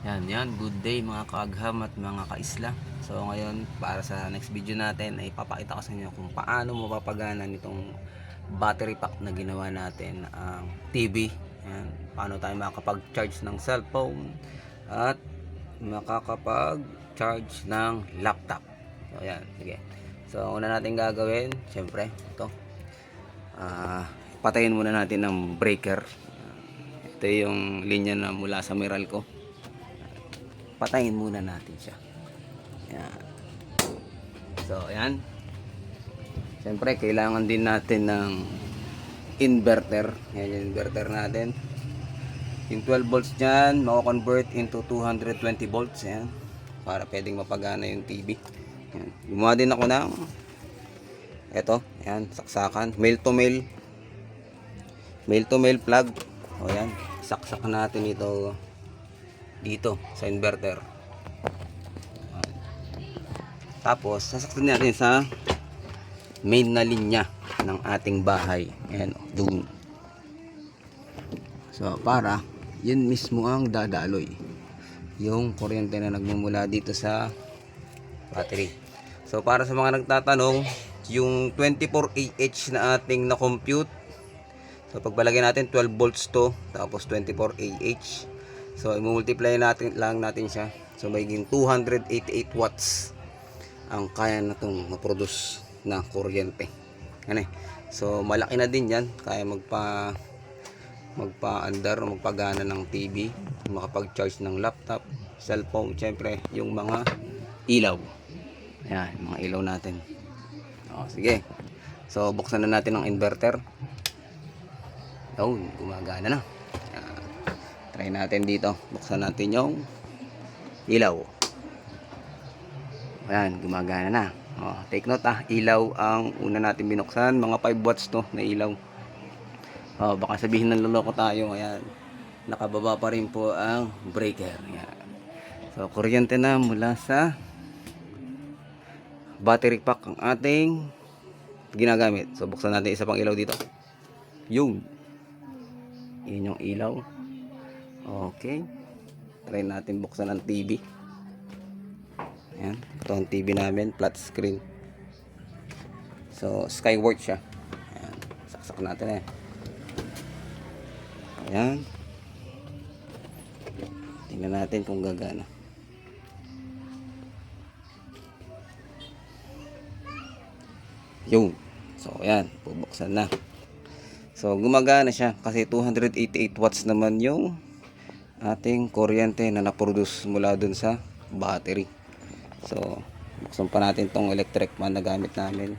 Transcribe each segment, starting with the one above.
Yan, yan. Good day mga kaagham at mga kaisla. So ngayon, para sa next video natin, ay papakita ko sa inyo kung paano mapapagana nitong battery pack na ginawa natin ang TV. Yan. Paano tayo makakapag-charge ng cellphone at makakapag-charge ng laptop. So yan, sige. So una natin gagawin, syempre, ito. Ah, patayin muna natin ng breaker. Ito yung linya na mula sa Meralco patayin muna natin siya. Yan. So, ayan. Siyempre, kailangan din natin ng inverter. Yan yung inverter natin. Yung 12 volts niyan, mako-convert into 220 volts. Yan. Para pwedeng mapagana yung TV. Yan. Gumawa din ako ng eto, yan, saksakan. Male to male. Male to male plug. O yan, saksak natin ito dito sa inverter. Tapos, sasaktan natin sa main na linya ng ating bahay. Ayan, doon. So, para, yun mismo ang dadaloy. Yung kuryente na nagmumula dito sa battery. So, para sa mga nagtatanong, yung 24AH na ating na-compute, so, pagbalagay natin 12 volts to, tapos 24AH, So, i-multiply natin lang natin siya. So, magiging 288 watts ang kaya na itong maproduce na kuryente. Ano eh. So, malaki na din yan. Kaya magpa magpa-andar o magpagana ng TV, makapag-charge ng laptop, cellphone, syempre, yung mga ilaw. Ayan, mga ilaw natin. O, sige. So, buksan na natin ang inverter. Yun, gumagana na. Try natin dito. Buksan natin yung ilaw. Ayan, gumagana na. Oh, take note ah, ilaw ang una natin binuksan. Mga 5 watts to na ilaw. Oh, baka sabihin ng loloko tayo. Ayan. Nakababa pa rin po ang breaker. Ayan. So, kuryente na mula sa battery pack ang ating ginagamit. So, buksan natin isa pang ilaw dito. Yun. Yun yung ilaw. Okay. Try natin buksan ang TV. Ayan. Ito ang TV namin. Flat screen. So, Skyward siya. Ayan. Saksak natin eh. Ayan. Tingnan natin kung gagana. Yun. So, ayan. Bubuksan na. So, gumagana siya kasi 288 watts naman yung ating kuryente na na-produce mula dun sa battery. So, buksan pa natin tong electric fan na gamit namin.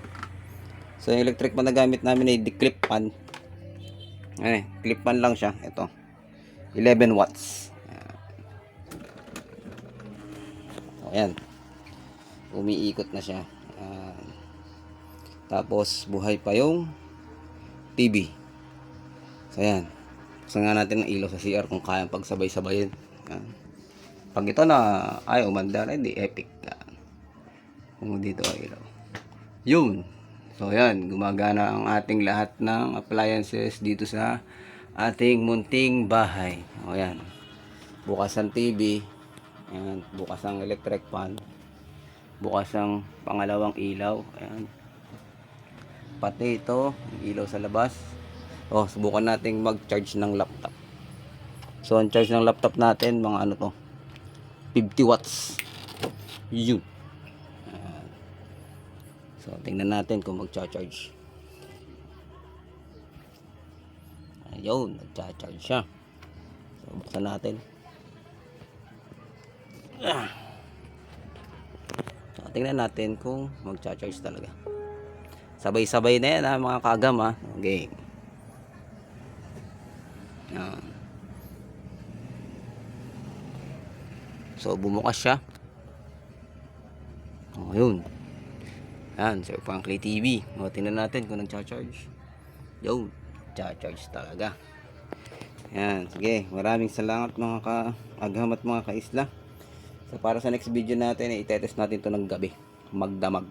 So, yung electric fan na gamit namin ay di clip fan. Ano eh, clip fan lang siya. Ito. 11 watts. Ayan. Umiikot na siya. Ayan. Tapos, buhay pa yung TV. So, ayan. Buksan nga natin ang ilaw sa CR kung kayang pagsabay-sabayin. Pag ito na ay umandar, hindi epic. Kung dito ang ilaw. Yun. So, yan. Gumagana ang ating lahat ng appliances dito sa ating munting bahay. O, yan. Bukas ang TV. Yan. Bukas ang electric fan. Bukas ang pangalawang ilaw. Ayan. Pati ito, ilaw sa labas. Oh, subukan nating mag-charge ng laptop. So, ang charge ng laptop natin, mga ano to, 50 watts. Yun. Ayan. So, tingnan natin kung mag-charge. Ayun, nag-charge siya. So, buksan natin. Ah. So, tingnan natin kung mag-charge talaga. Sabay-sabay na yan ha, mga kagam ha. Okay. Yan. So, bumukas siya. O, yun. Yan, Sir Franklin TV. O, tingnan natin kung nag-charge. Yun, charge talaga. Yan, sige. Maraming salamat mga ka-agham at mga kaisla. So, para sa next video natin, eh, itetest natin to ng gabi. Magdamag.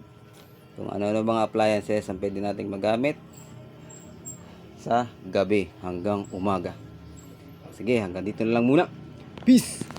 Kung ano-ano mga appliances ang pwede nating magamit sa gabi hanggang umaga. Sige, hanggang dito na lang muna. Peace!